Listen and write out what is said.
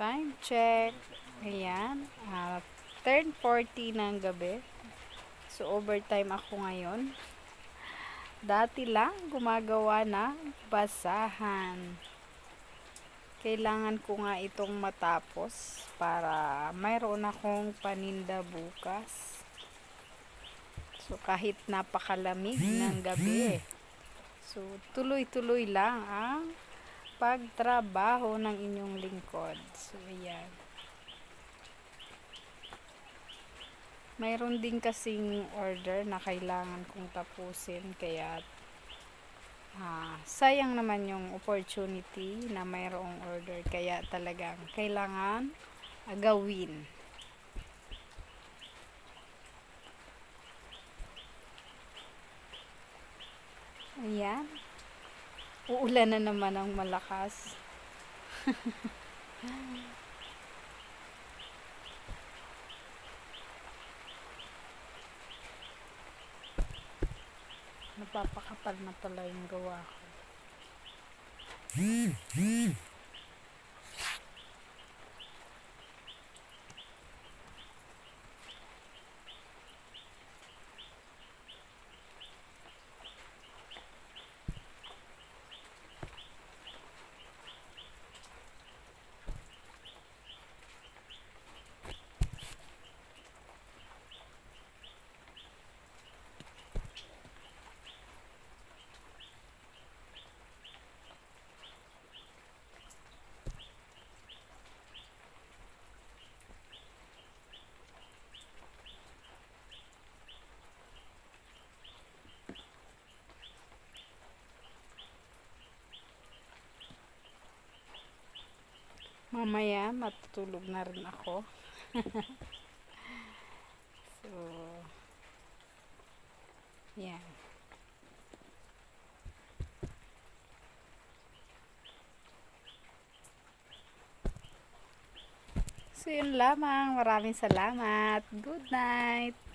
Time check. Ayan. Uh, 10.40 ng gabi. So, overtime ako ngayon. Dati lang, gumagawa na basahan. Kailangan ko nga itong matapos para mayroon akong paninda bukas. So, kahit napakalamig ng gabi. So, tuloy-tuloy lang ang pagtrabaho ng inyong lingkod. So, ayan. Mayroon din kasing order na kailangan kong tapusin kaya ah, sayang naman yung opportunity na mayroong order kaya talagang kailangan gawin. Ayan. Uulan na naman ang malakas. Napapakapal na pala yung gawa ko. Mamaya matutulog na rin ako. so, yan. So, yun lamang. Maraming salamat. Good night.